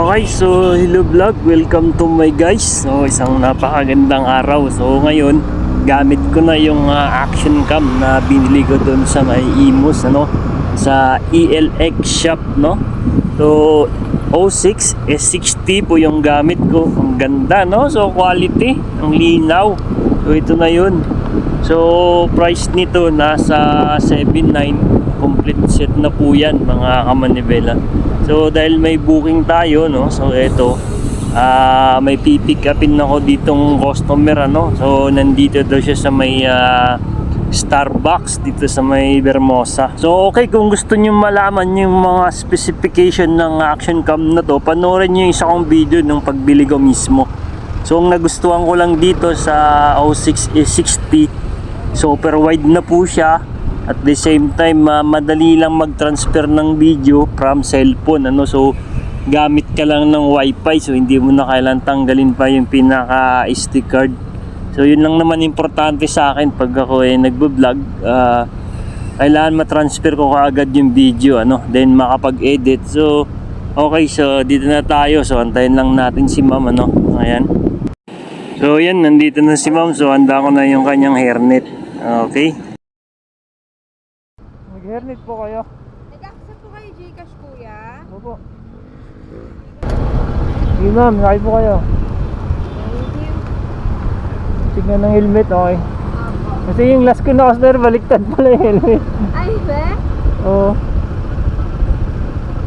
Okay, so hello vlog, welcome to my guys. So isang napakagandang araw. So ngayon, gamit ko na yung ah, action cam na binili ko doon sa may Imus, ano, sa ELX shop, no. So 06 S60 po yung gamit ko. Ang ganda, no? So quality, ang linaw. So ito na yun. So price nito nasa 79 complete set na po yan mga kamanibela. So dahil may booking tayo no, so eto ah may pipick upin ako ditong customer ano. So nandito daw siya sa may ah, Starbucks dito sa may Bermosa. So okay kung gusto niyo malaman yung mga specification ng action cam na to, panoorin niyo yung isa kong video ng pagbili ko mismo. So ang nagustuhan ko lang dito sa 06 is 60 super wide na po siya at the same time ah, madali lang mag-transfer ng video from cellphone ano? So gamit ka lang ng wifi so hindi mo na kailangan tanggalin pa yung pinaka SD card. So yun lang naman importante sa akin pag ako ay nagbo-vlog ah, kailangan ma-transfer ko kaagad yung video ano? Then makapag-edit. So okay so dito na tayo. So antayin lang natin si ma'am ano? Ayan. So yan nandito na si ma'am. So handa ko na yung kanyang hairnet. Okay Mag-hairnet po kayo. Nag-accept po kayo Gcash kuya? Opo. Sige ma'am, sakay po kayo. Thank you. Tignan ng helmet, okay. Apo. Kasi yung last ko na customer, baliktad pala yung helmet. Ay, be? Oo.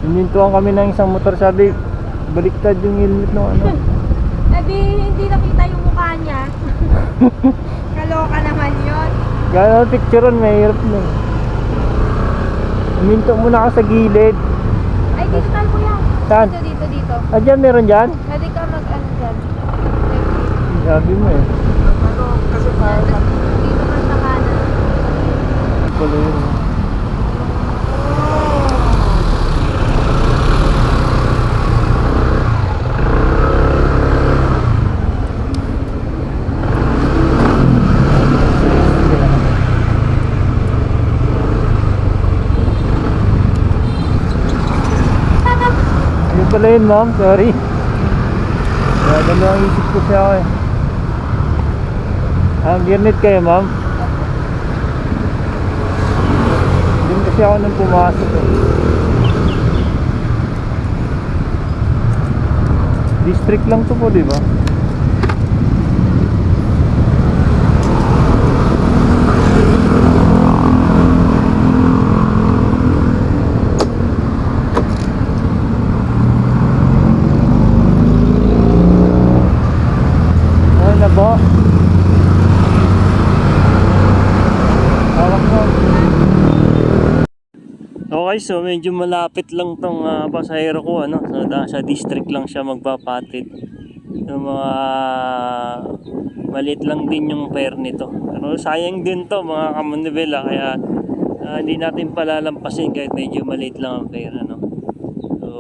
Hinintuan kami ng isang motor, sabi, baliktad yung helmet ng ano. Di, hindi nakita yung mukha niya. Kaloka naman yun. Gano'n picture on, mahirap na. Huminto muna ako sa gilid. Ay, dito tayo kuya. Saan? Dito, dito, dito. Ah, dyan, meron dyan? Pwede ka mag-ano dyan. Sabi mo eh. Dito ka sa kanan. Pala yun. Yun pala yun ma'am, sorry. Kaya dalawang isip ko siya ako eh. Ah, gearnet kayo ma'am? Doon kasi ako nung pumasok eh. District lang to po, di ba? Ano na ba? Hawak mo. Okay, so medyo malapit lang tong uh, pasahero ko ano. So da, sa district lang siya magpapatid. So mga maliit lang din yung fare nito. Pero sayang din to mga kamanibela kaya ah, hindi natin palalampasin kahit medyo maliit lang ang fare ano. So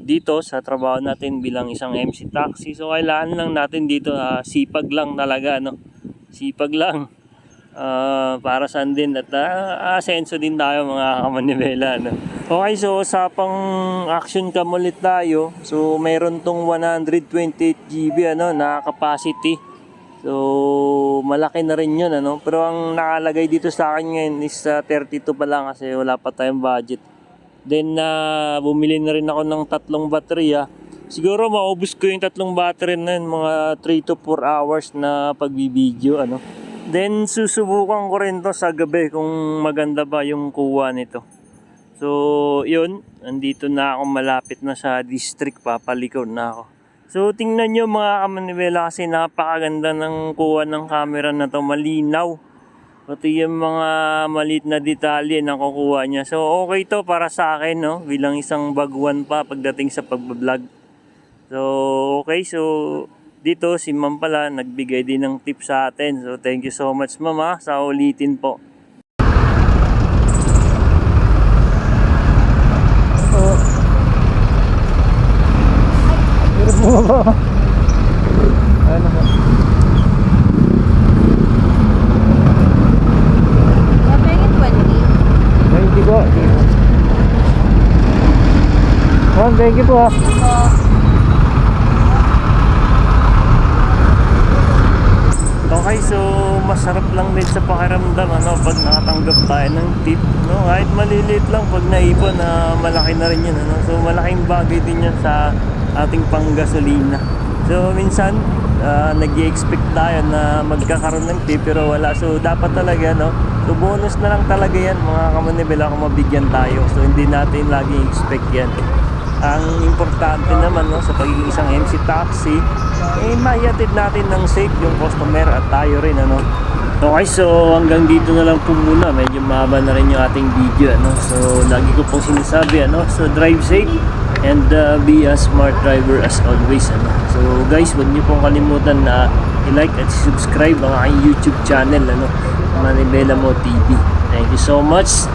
dito sa trabaho natin bilang isang MC taxi so kailangan lang natin dito ah, sipag lang talaga no. Sipag lang. Ah, para saan din? At uh, asenso din tayo mga kamanibela no? okay so sa pang action cam ulit tayo. So mayroon tong 128 GB ano na capacity. So malaki na rin yun ano? Pero ang nakalagay dito sa akin ngayon is ah, 32 pa lang kasi wala pa tayong budget. Then na bumili na rin ako ng tatlong baterya siguro maubos ko yung tatlong battery na yun mga 3 to 4 hours na pagbibideo ano Then susubukan ko rin to sa gabi kung maganda ba yung kuha nito. So, yun, andito na ako malapit na sa district, papalikod na ako. So, tingnan nyo mga kamanibela kasi napakaganda ng kuha ng camera na to, malinaw. Pati yung mga maliit na detalye na kukuha niya. So, okay to para sa akin, no? Bilang isang baguan pa pagdating sa pagbablog. So, okay. So, dito si ma'am pala nagbigay din ng tip sa atin. So, thank you so much mama sa ulitin po. Ito. Hirap mo ba? Ano ba? Pwede 20. 20 po. Ma'am, thank you po. Ito. Okay, so masarap lang din sa pakiramdam ano pag nakatanggap tayo ng tip, no? Kahit maliliit lang pag naipon na malaki na rin 'yan, ano. So malaking bagay din 'yan sa ating panggasolina. So minsan uh, nag-expect tayo na magkakaroon ng tip pero wala. So dapat talaga no. So bonus na lang talaga 'yan mga kamanibela kung mabigyan tayo. So hindi natin laging expect 'yan. Ang importante naman no, sa pagiging isang MC taxi, eh maihatid natin ng safe yung customer at tayo rin ano. Okay, so hanggang dito na lang po muna. Medyo mahaba na rin yung ating video ano. So lagi ko pong sinasabi ano, so drive safe and uh, be a smart driver as always ano. So guys, huwag niyo pong kalimutan na i-like at subscribe ang aking YouTube channel ano, Manibela Mo TV. Thank you so much.